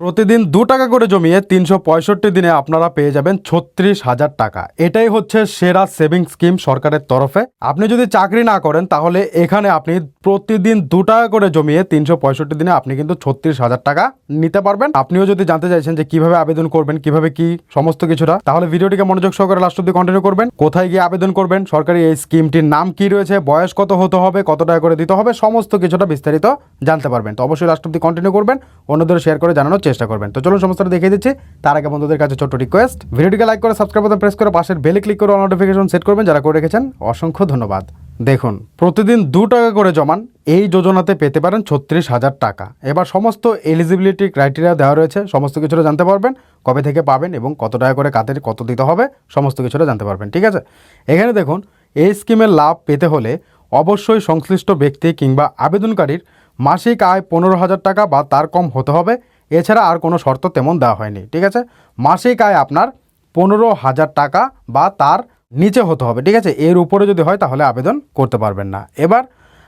প্রতিদিন দু টাকা করে জমিয়ে তিনশো পঁয়ষট্টি দিনে আপনারা পেয়ে যাবেন ছত্রিশ হাজার টাকা। এটাই হচ্ছে সেরা সেভিং স্কিম সরকারের তরফে। আপনি যদি চাকরি না করেন, তাহলে এখানে আপনি প্রতিদিন দু টাকা করে জমিয়ে তিনশো পঁয়ষট্টি দিনে আপনি কিন্তু ছত্রিশ হাজার টাকা নিতে পারবেন। আপনিও যদি জানতে চাইছেন যে কীভাবে আবেদন করবেন, কীভাবে কি সমস্ত কিছুটা, তাহলে ভিডিওটিকে মনোযোগ সহকারে লাস্ট অব্দি কন্টিনিউ করবেন। কোথায় গিয়ে আবেদন করবেন, সরকারি এই স্কিমটির নাম কি রয়েছে, বয়স কত হতে হবে, কত টাকা করে দিতে হবে, সমস্ত কিছুটা বিস্তারিত জানতে পারবেন। তো অবশ্যই লাস্ট অব্দি কন্টিনিউ করবেন। অন্যদের শেয়ার করে জানানোর চেষ্টা করবেন। তো চলুন সমস্তটা দেখিয়ে দিচ্ছি। তার আগে বন্ধুদের কাছে ছোট্ট রিকোয়েস্ট ভিডিওটিকে লাইক করে সাবস্ক্রাইব বাটন প্রেস করে, পাশের বেলে ক্লিক করে নোটিফিকেশন সেট করবেন, যারা করে রেখেছেন, অসংখ্য ধন্যবাদ। দেখুন, প্রতিদিন দু টাকা করে জমান, এই যোজনাতে পেতে পারেন ছত্রিশ হাজার টাকা। এবার সমস্ত এলিজিবিলিটি ক্রাইটেরিয়া দেওয়া রয়েছে, সমস্ত কিছুটা জানতে পারবেন, কবে থেকে পাবেন এবং কত টাকা করে কাদের কত দিতে হবে, সমস্ত কিছুটা জানতে পারবেন, ঠিক আছে? এখানে দেখুন, এই স্কিমের লাভ পেতে হলে অবশ্যই সংশ্লিষ্ট ব্যক্তি কিংবা আবেদনকারীর মাসিক আয় পনেরো হাজার টাকা বা তার কম হতে হবে। এছাড়া আর কোনো শর্ত তেমন দেওয়া হয়নি, ঠিক আছে? মাসিক আয় আপনার পনেরো হাজার টাকা বা তার নিচে হতে হবে, ঠিক আছে? এর উপরে যদি হয় তাহলে আবেদন করতে পারবেন না। এবার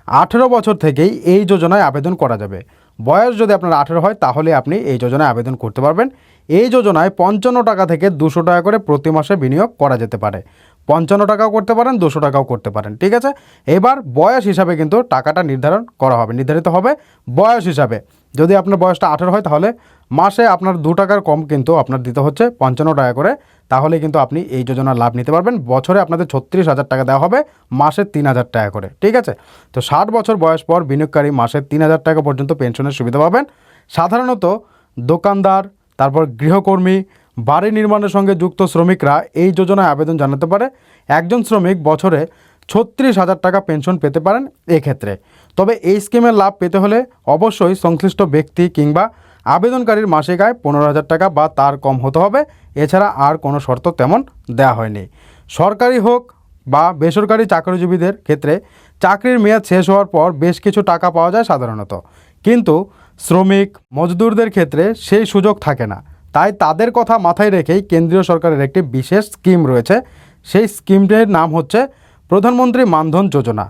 আঠেরো বছর থেকেই এই যোজনায় আবেদন করা যাবে। বয়স যদি আপনার আঠেরো হয় তাহলে আপনি এই যোজনায় আবেদন করতে পারবেন। এই যোজনায় পঞ্চান্ন টাকা থেকে দুশো টাকা করে প্রতি মাসে বিনিয়োগ করা যেতে পারে। পঞ্চান্ন টাকাও করতে পারেন, দুশো টাকাও করতে পারেন, ঠিক আছে? এবার বয়স হিসাবে কিন্তু টাকাটা নির্ধারণ করা হবে, নির্ধারিত হবে বয়স হিসাবে। যদি আপনার বয়সটা আঠেরো হয় তাহলে মাসে আপনার দু টাকার কম কিন্তু আপনার দিতে হচ্ছে পঞ্চান্ন টাকা করে। তাহলে কিন্তু আপনি এই যোজনার লাভ নিতে পারবেন। বছরে আপনাদের ছত্রিশ হাজার টাকা দেওয়া হবে, মাসে তিন হাজার টাকা করে, ঠিক আছে? তো ষাট বছর বয়স পর বিনিয়োগকারী মাসে তিন হাজার টাকা পর্যন্ত পেনশনের সুবিধা পাবেন। সাধারণত দোকানদার, তারপর গৃহকর্মী, বাড়ি নির্মাণের সঙ্গে যুক্ত শ্রমিকরা এই যোজনায় আবেদন জানাতে পারে। একজন শ্রমিক বছরে ছত্রিশ হাজার টাকা পেনশন পেতে পারেন এক্ষেত্রে। তবে এই স্কিমের লাভ পেতে হলে অবশ্যই সংশ্লিষ্ট ব্যক্তি কিংবা আবেদনকারীর মাসিক আয় পনেরো হাজার টাকা বা তার কম হতে হবে। এছাড়া আর কোনো শর্ত তেমন দেওয়া হয়নি। সরকারি হোক বা বেসরকারি চাকরিজীবীদের ক্ষেত্রে চাকরির মেয়াদ শেষ হওয়ার পর বেশ কিছু টাকা পাওয়া যায় সাধারণত। কিন্তু শ্রমিক, মজদুরদের ক্ষেত্রে সেই সুযোগ থাকে না। তাই তাদের কথা মাথায় রেখেই কেন্দ্রীয় সরকারের একটি বিশেষ স্কিম রয়েছে। সেই স্কিমটির নাম হচ্ছে প্রধানমন্ত্রী মানধন যোজনা,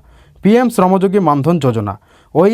পিএম শ্রমযোগী মানধন যোজনা। ওই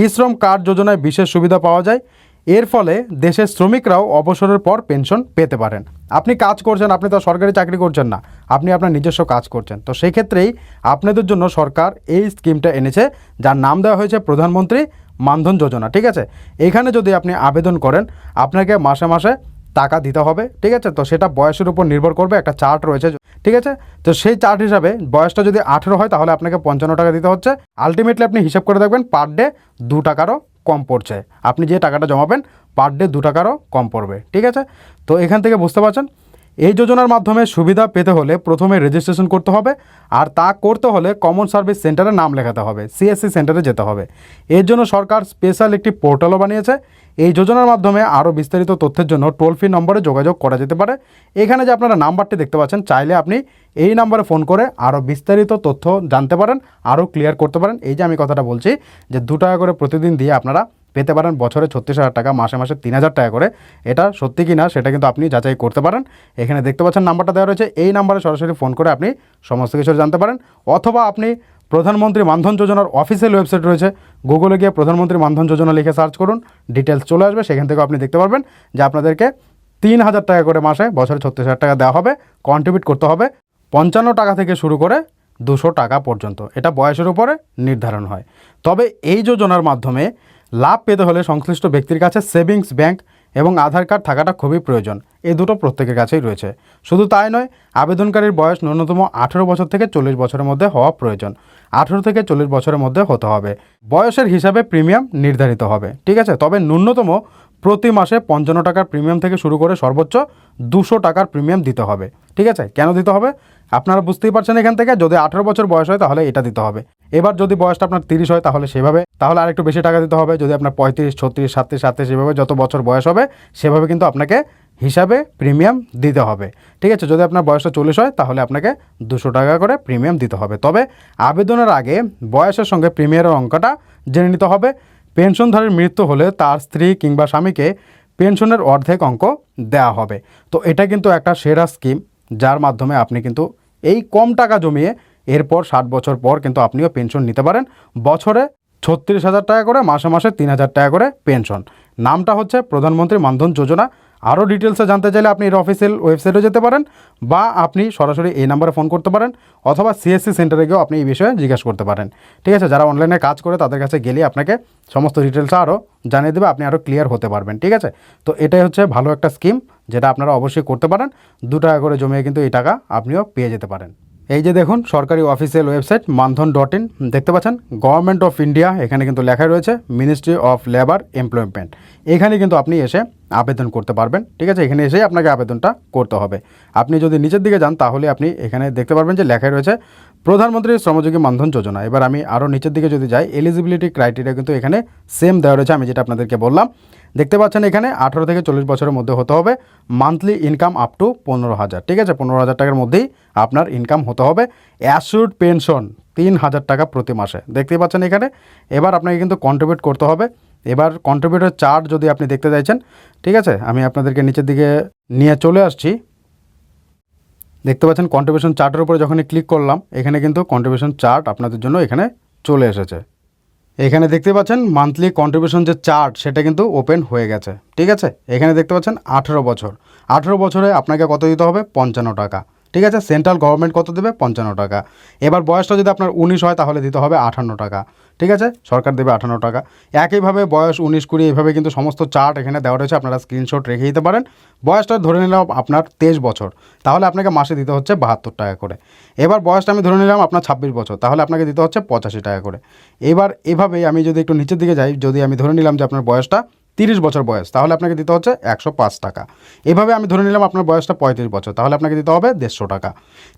ই শ্রম কার্ড যোজনায় বিশেষ সুবিধা পাওয়া যায়। এর ফলে দেশের শ্রমিকরাও অবসরের পর পেনশন পেতে পারেন। আপনি কাজ করছেন, আপনি তো সরকারি চাকরি করছেন না। আপনি আপনার নিজস্ব কাজ করছেন। তো সেই ক্ষেত্রেই আপনাদের জন্য সরকার এই স্কিমটা এনেছে, যার নাম দেওয়া হয়েছে প্রধানমন্ত্রী মানধন যোজনা। ঠিক আছে? এখানে যদি আপনি আবেদন করেন, আপনাকে মাসে মাসে টাকা দিতে হবে, ঠিক আছে? তো সেটা বয়সের উপর নির্ভর করবে, একটা চার্ট রয়েছে, ঠিক আছে? তো সেই চার্ট হিসাবে বয়সটা যদি আঠেরো হয়, তাহলে আপনাকে পঞ্চান্ন টাকা দিতে হচ্ছে। আলটিমেটলি আপনি হিসাব করে দেখবেন, পার ডে দু টাকারও কম পড়ছে। আপনি যে টাকাটা জমাবেন, পার ডে দু টাকারও কম পড়বে, ঠিক আছে? তো এখান থেকে বুঝতে পারছেন? এই যোজনার মাধ্যমে সুবিধা পেতে হলে প্রথমে রেজিস্ট্রেশন করতে হবে, আর তা করতে হলে কমন সার্ভিস সেন্টারে নাম লেখাতে হবে সিএসসি সেন্টারে যেতে হবে। এর জন্য সরকার স্পেশাল একটি পোর্টালও বানিয়েছে। এই যোজনার মাধ্যমে আরও বিস্তারিত তথ্যের জন্য টোল ফ্রি নম্বরে যোগাযোগ করা যেতে পারে। এখানে যে আপনারা নাম্বারটি দেখতে পাচ্ছেন, চাইলে আপনি এই নাম্বারে ফোন করে আরও বিস্তারিত তথ্য জানতে পারেন, আরও ক্লিয়ার করতে পারেন। এই যে আমি কথাটা বলছি যে দু টাকা করে প্রতিদিন দিয়ে আপনারা পেতে পারেন বছরে ছত্রিশ হাজার টাকা, মাসে মাসে তিন হাজার টাকা করে। এটা সত্যি কি না সেটা কিন্তু আপনি যাচাই করতে পারেন। এখানে দেখতে পাচ্ছেন নাম্বারটা দেওয়া রয়েছে, এই নাম্বারে সরাসরি ফোন করে আপনি সমস্ত কিছু জানতে পারেন। অথবা আপনি প্রধানমন্ত্রী মানধন যোজনার অফিসিয়াল ওয়েবসাইট রয়েছে। গুগলে গিয়ে প্রধানমন্ত্রী মানধন যোজনা লিখে সার্চ করুন ডিটেলস চলে আসবে, সেখান থেকে আপনি দেখতে পারবেন যে আপনাদেরকে তিন হাজার টাকা করে মাসে বছরে ছত্রিশ হাজার টাকা দেওয়া হবে কন্ট্রিবিউট করতে হবে। পঞ্চান্ন টাকা থেকে শুরু করে দুশো টাকা পর্যন্ত। এটা বয়সের উপরে নির্ধারণ হয়। তবে এই যোজনার মাধ্যমে লাভ পেতে হলে সংশ্লিষ্ট ব্যক্তির কাছে সেভিংস ব্যাংক এবং আধার কার্ড থাকাটা খুবই প্রয়োজন। এ দুটো প্রত্যেকের কাছেই রয়েছে। শুধু তাই নয়, আবেদনকারীর বয়স ন্যূনতম আঠেরো বছর থেকে চল্লিশ বছরের মধ্যে হওয়া প্রয়োজন। আঠেরো থেকে চল্লিশ বছরের মধ্যে হতে হবে। বয়সের হিসাবে প্রিমিয়াম নির্ধারিত হবে। ঠিক আছে? তবে ন্যূনতম প্রতি মাসে পঞ্চান্ন টাকার প্রিমিয়াম থেকে শুরু করে সর্বোচ্চ দুশো টাকার প্রিমিয়াম দিতে হবে। ঠিক আছে? কেন দিতে হবে? আপনারা বুঝতেই পারছেন এখান থেকে, যদি আঠেরো বছর বয়স হয় তাহলে এটা দিতে হবে। এবার যদি বয়সটা আপনার তিরিশ হয় তাহলে সেভাবে, তাহলে আরেকটু বেশি টাকা দিতে হবে। যদি আপনার পঁয়ত্রিশ, ছত্রিশ, সাতত্রিশ সাতত্রিশ এভাবে যত বছর বয়স হবে, সেভাবে কিন্তু আপনাকে হিসাবে প্রিমিয়াম দিতে হবে। ঠিক আছে? যদি আপনার বয়সটা চল্লিশ হয়, তাহলে আপনাকে দুশো টাকা করে প্রিমিয়াম দিতে হবে। তবে আবেদনের আগে বয়সের সঙ্গে প্রিমিয়ামের অঙ্কটা জেনে নিতে হবে। পেনশনধারীর মৃত্যু হলে তার স্ত্রী কিংবা স্বামীকে পেনশনের অর্ধেক অঙ্ক দেওয়া হবে। তো এটা কিন্তু একটা সেরা স্কিম যার মাধ্যমে আপনি কিন্তু এই কম টাকা জমিয়ে এরপর ষাট বছর পর কিন্তু আপনিও পেনশন নিতে পারেন। বছরে ছত্রিশ হাজার টাকা করে, মাসে মাসে তিন হাজার টাকা করে পেনশন। নামটা হচ্ছে প্রধানমন্ত্রী মানধন যোজনা। আরও ডিটেলসে জানতে চাইলে আপনি এর অফিসিয়াল ওয়েবসাইটেও যেতে পারেন বা আপনি সরাসরি এই নাম্বারে ফোন করতে পারেন অথবা সিএসসি সেন্টারে গিয়েও আপনি এই বিষয়ে জিজ্ঞেস করতে পারেন। ঠিক আছে, যারা অনলাইনে কাজ করে তাদের কাছে গেলে আপনাকে সমস্ত ডিটেলস আরও জানিয়ে দেবে, আপনি আরও ক্লিয়ার হতে পারবেন, ঠিক আছে? তো এটাই হচ্ছে ভালো একটা স্কিম যেটা আপনারা অবশ্যই করতে পারেন। দু টাকা করে জমিয়ে কিন্তু এই টাকা আপনিও পেয়ে যেতে পারেন। এই যে দেখুন, সরকারি official website Maandhan dot in দেখতে পাচ্ছেন? গভর্নমেন্ট অফ ইন্ডিয়া এখানে কিন্তু লেখা রয়েছে মিনিস্ট্রি অফ লেবার এমপ্লয়মেন্ট এখানে কিন্তু আপনি এসে আবেদন করতে পারবেন, ঠিক আছে? এখানে এসেই আপনাকে আবেদনটা করতে হবে। আপনি যদি নিচের দিকে যান, তাহলে আপনি এখানে দেখতে পারবেন যে লেখাই রয়েছে প্রধানমন্ত্রী শ্রমযোগী মানধন যোজনা। এবার আমি আরও নিচের দিকে যদি যাই এলিজিবিলিটি ক্রাইটেরিয়া কিন্তু এখানে সেম দেওয়া রয়েছে, আমি যেটা আপনাদেরকে বললাম। দেখতে পাচ্ছেন এখানে আঠারো থেকে চল্লিশ বছরের মধ্যে হতে হবে। মান্থলি ইনকাম আপ টু পনেরো হাজার। ঠিক আছে, পনেরো হাজার টাকার মধ্যেই আপনার ইনকাম হতে হবে। অ্যাসুড পেনশন তিন হাজার টাকা প্রতি মাসে। দেখতেই পাচ্ছেন এখানে। এবার আপনাকে কিন্তু কন্ট্রিবিউট করতে হবে। এবার কন্ট্রিবিউটের চার্ট যদি আপনি দেখতে চাইছেন, ঠিক আছে, আমি আপনাদেরকে নিচের দিকে নিয়ে চলে আসছি। দেখতে পাচ্ছেন কন্ট্রিবিউশন চার্টের উপরে যখনই ক্লিক করলাম, এখানে কিন্তু কন্ট্রিবিউশন চার্ট আপনাদের জন্য এখানে চলে এসেছে। এখানে দেখতে পাচ্ছেন মান্থলি কন্ট্রিবিউশন যে চার্ট সেটা কিন্তু ওপেন হয়ে গেছে। ঠিক আছে? এখানে দেখতে পাচ্ছেন আঠেরো বছর। আঠেরো বছরে আপনাকে কত দিতে হবে? পঞ্চান্ন টাকা। ঠিক আছে? সেন্ট্রাল গভর্নমেন্ট কত দেবে? পঞ্চান্ন টাকা। এবার বয়সটা যদি আপনার উনিশ হয়, তাহলে দিতে হবে আঠান্ন টাকা। ঠিক আছে? সরকার দেবে আঠান্ন টাকা। একইভাবে বয়স উনিশ কুড়ি, এইভাবে কিন্তু সমস্ত চার্ট এখানে দেওয়া রয়েছে, আপনারা স্ক্রিনশট রেখে দিতে পারেন। বয়সটা ধরে নিলাম আপনার তেইশ বছর, তাহলে আপনাকে মাসে দিতে হচ্ছে বাহাত্তর টাকা করে। এবার বয়সটা আমি ধরে নিলাম আপনার ছাব্বিশ বছর, তাহলে আপনাকে দিতে হচ্ছে পঁচাশি টাকা করে। এবার এভাবেই আমি যদি একটু নিচের দিকে যাই, যদি আমি ধরে নিলাম যে আপনার বয়সটা তিরিশ বছর বয়স, তাহলে আপনাকে দিতে হচ্ছে একশো পাঁচ টাকা। এভাবে আমি ধরে নিলাম আপনার বয়সটা পঁয়ত্রিশ বছর, তাহলে আপনাকে দিতে হবে দেড়শো টাকা।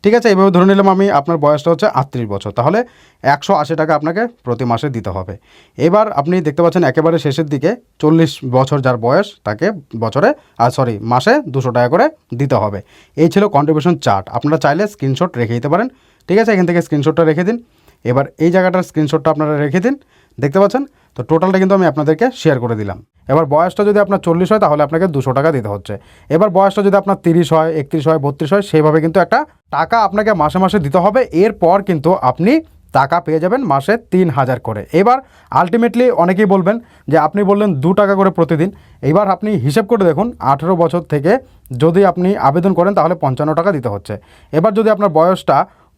ঠিক আছে, এভাবে ধরে নিলাম আমি আপনার বয়সটা হচ্ছে আটত্রিশ বছর, তাহলে একশো আশি টাকা আপনাকে প্রতি মাসে দিতে হবে। এবার আপনি দেখতে পাচ্ছেন একেবারে শেষের দিকে চল্লিশ বছর যার বয়স, তাকে বছরে আর সরি মাসে দুশো টাকা করে দিতে হবে। এই ছিল কন্ট্রিবিউশন চার্ট আপনারা চাইলে স্ক্রিনশট রেখে দিতে পারেন। ঠিক আছে, এখান থেকে স্ক্রিনশটটা রেখে দিন। এবার এই জায়গাটার স্ক্রিনশটটা আপনারা রেখে দিন। দেখতে পাচ্ছেন তো টোটালটা কিন্তু আমি আপনাদেরকে শেয়ার করে দিলাম। এবার বয়সটা যদি আপনার চল্লিশ হয়, তাহলে আপনাকে দুশো টাকা দিতে হচ্ছে। এবার বয়সটা যদি আপনার তিরিশ হয়, একত্রিশ হয়, বত্রিশ হয়, সেইভাবে কিন্তু একটা টাকা আপনাকে মাসে মাসে দিতে হবে। এরপর কিন্তু আপনি টাকা পেয়ে যাবেন মাসে তিন হাজার করে। এবার আলটিমেটলি অনেকেই বলবেন যে, আপনি বললেন দু টাকা করে প্রতিদিন। এবার আপনি হিসেব করে দেখুন, আঠেরো বছর থেকে যদি আপনি আবেদন করেন, তাহলে পঞ্চান্ন টাকা দিতে হচ্ছে। এবার যদি আপনার বয়সটা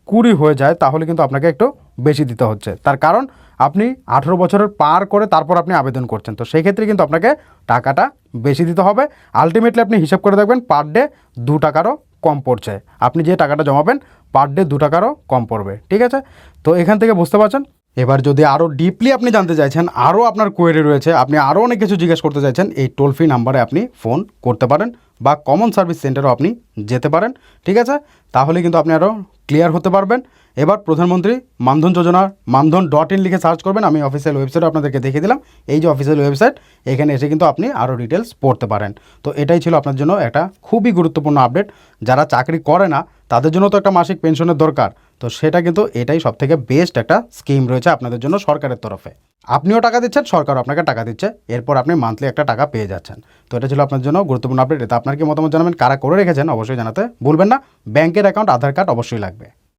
কুড়ি হয়ে যায়, তাহলে কিন্তু আপনাকে একটু বেশি দিতে হচ্ছে। তার কারণ, আপনি আঠেরো বছরের পার করে তারপর আপনি আবেদন করছেন। তো সেই ক্ষেত্রে কিন্তু আপনাকে টাকাটা বেশি দিতে হবে। আলটিমেটলি আপনি হিসাব করে দেখবেন পার ডে দু টাকারও কম পড়ছে। আপনি যে টাকাটা জমাবেন পার ডে দু টাকারও কম পড়বে। ঠিক আছে? তো এখান থেকে বুঝতে পারছেন? এবার যদি আরও ডিপলি আপনি জানতে চাইছেন আরও আপনার কোয়েরি রয়েছে, আপনি আরও অনেক কিছু জিজ্ঞেস করতে চাইছেন, এই টোল ফ্রি নাম্বারে আপনি ফোন করতে পারেন। বা কমন সার্ভিস সেন্টারও আপনি যেতে পারেন, ঠিক আছে? তাহলে কিন্তু আপনি আরও ক্লিয়ার হতে পারবেন। এবার প্রধানমন্ত্রী মানধন যোজনার মানধন ডট ইন লিখে সার্চ করবেন, আমি অফিসিয়াল ওয়েবসাইট আপনাদেরকে দেখিয়ে দিলাম। এই যে অফিসিয়াল ওয়েবসাইট এখানে এসে কিন্তু আপনি আরও ডিটেলস পড়তে পারেন। তো এটাই ছিল আপনার জন্য একটা খুবই গুরুত্বপূর্ণ আপডেট যারা চাকরি করে না, তাদের জন্য তো একটা মাসিক পেনশনের দরকার। তো সেটা কিন্তু এটাই সব থেকে বেস্ট একটা স্কিম রয়েছে আপনাদের জন্য সরকারের তরফে। আপনিও টাকা দিচ্ছেন, সরকারও আপনাকে টাকা দিচ্ছে। এরপর আপনি মান্থলি একটা টাকা পেয়ে যাচ্ছেন। তো এটা ছিল আপনার জন্য গুরুত্বপূর্ণ আপডেট এটা আপনার কি মতামত জানাবেন? কারা করে রেখেছেন? অবশ্যই জানাতে ভুলবেন না। ব্যাংকের অ্যাকাউন্ট আধার কার্ড অবশ্যই লাগবে।